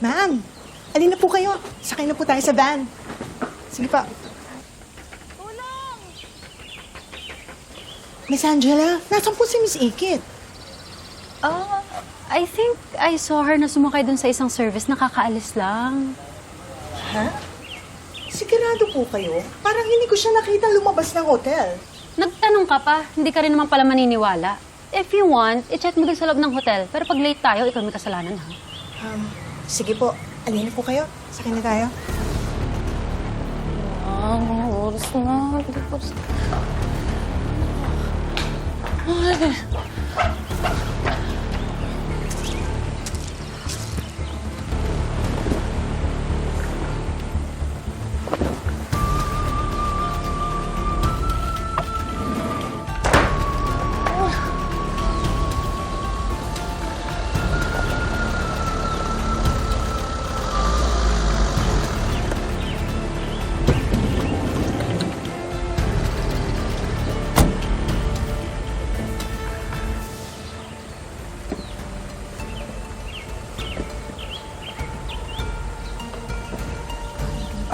Ma'am, alin na po kayo. Sakay na po tayo sa van. Sige pa. Miss Angela, nasan po si Miss Ikit? Ah, I think I saw her na sumakay dun sa isang service. Nakakaalis lang. Ha? Sigurado po kayo? Parang hindi ko siya nakita lumabas ng hotel. Nagtanong ka pa, hindi ka rin naman pala maniniwala. If you want, i-check mo dun sa loob ng hotel. Pero pag late tayo, ikaw may kasalanan ha. Um, sige po, alin po kayo. Sakay na tayo. Ah, mga oras na. Hindi ko...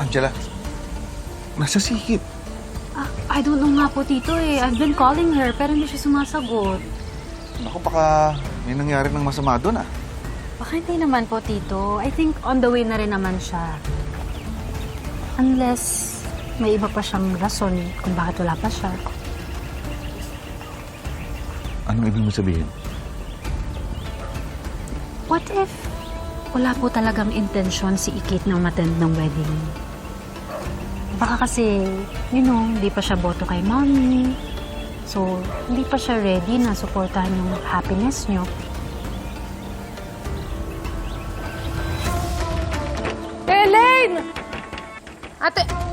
Angela, nasa sikip. Ah, I don't know nga po, Tito eh. I've been calling her, pero hindi siya sumasagot. Naku, baka may nangyari ng masama doon ah. Baka hindi naman po, Tito. I think on the way na rin naman siya. Unless may iba pa siyang rason kung bakit wala pa siya. Anong ibig mo sabihin? What if wala po talagang intensyon si Ikit na umattend ng wedding? Baka kasi, you know, hindi pa siya boto kay mommy. So, hindi pa siya ready na supportahan yung happiness niyo. Elaine! Ate...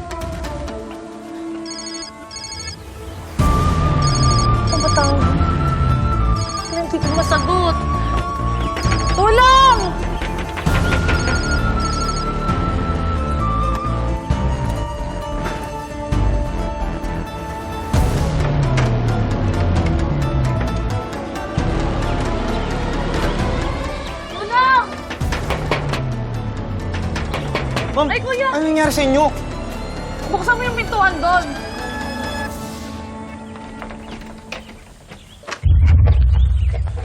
ano nangyari sa inyo? Buksan mo yung pintuan doon.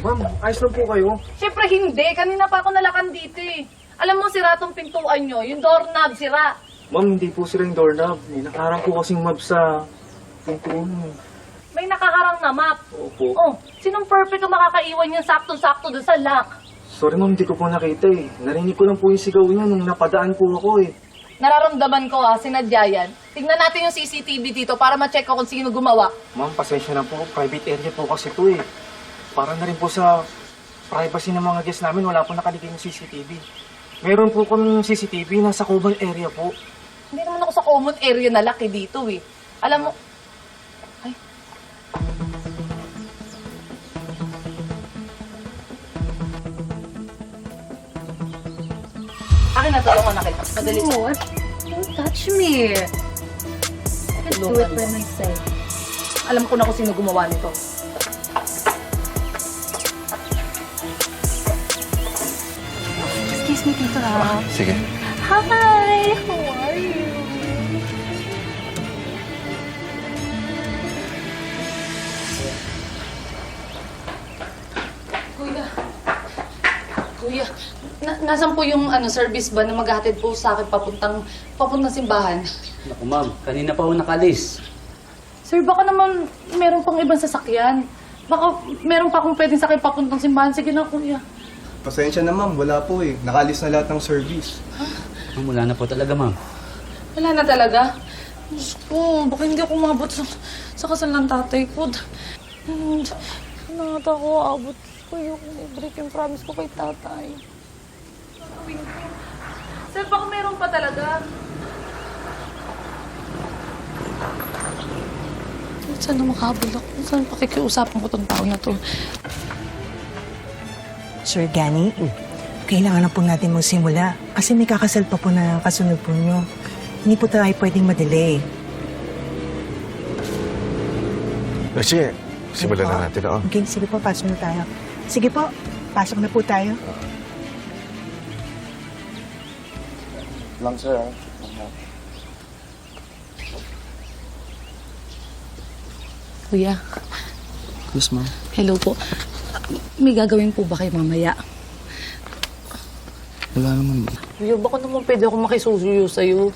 Ma'am, ayos lang po kayo. Siyempre hindi. Kanina pa ako nalakan dito eh. Alam mo, sira tong pintuan nyo. Yung doorknob, sira. Ma'am, hindi po sila yung doorknob. May nakarang po kasing map sa pintuan mo. May nakaharang na map. Opo. Oh, sinong perfect ang makakaiwan yung sakto-sakto doon sa lock? Sorry ma'am, hindi ko po nakita eh. Narinig ko lang po yung sigaw niya nung napadaan po ako eh. Nararamdaman ko ah, sinadya yan. Tingnan natin yung CCTV dito para ma-check ko kung sino gumawa. Ma'am, pasensya na po. Private area po kasi to eh. Para na rin po sa privacy ng mga guests namin, wala po nakaligay yung CCTV. Meron po kami CCTV, nasa common area po. Hindi naman ako sa common area na laki dito eh. Alam mo, Akin na tulungan na kita. Madali sa What? Don't touch me. I'll do it by myself. Alam ko na kung sino gumawa nito. Excuse me, Tito. Sige. Hi! How are you? Kuya, na nasan po yung ano service ba na maghatid po sa akin papuntang papuntang simbahan? Naku ma'am, kanina pa ako nakalis. Sir, baka naman meron pang ibang sasakyan. Baka meron pa akong pwedeng sakay papuntang simbahan. Sige na, kuya. Pasensya na ma'am, wala po eh. Nakalis na lahat ng service. Ma'am, wala na po talaga ma'am. Wala na talaga. Diyos ko, baka hindi ako umabot sa, sa kasal ng tatay ko. Hmm, Nakata ko, abot ko yung i-break yung promise ko kay tatay. Gagawin ko. Sir, baka meron pa talaga. Saan na makabal ako? Saan pakikiusapan ko tong tao na to? Sir Gani, kailangan na po natin magsimula kasi may kakasal pa po na kasunod po nyo. Hindi po tayo pwedeng madelay. Kasi, simulan Sige po. na natin oh. Okay, sige po, pasok na tayo. Sige po, pasok na po tayo. lang, sir. ah. Kuya, Yes, ma'am. hello po. May gagawin po ba kayo mamaya? Wala naman. Kuya, baka naman pwede ako makisusuyo sa'yo.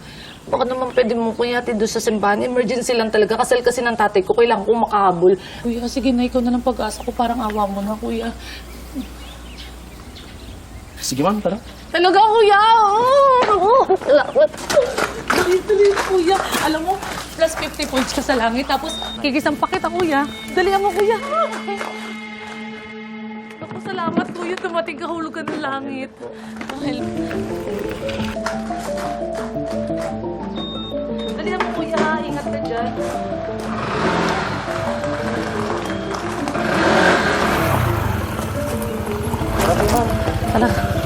Baka naman pwede mo kuya doon sa simbahan. Emergency lang talaga. Kasal kasi ng tatay ko. Kailangan kong makahabol. Kuya, sige na. Ikaw na lang pag-asa ko. Parang awa mo na, kuya. Sige ma'am, tara. Talaga, kuya! Oh, salamat. Tuloy, tuloy, kuya. Alam mo, plus 50 points ka sa langit. Tapos, kikisampa kita, kuya. Dalihan mo, kuya. Ako, salamat, kuya. Tumating ka hulugan ng langit. Dahil... Dalihan ka dyan. Tara.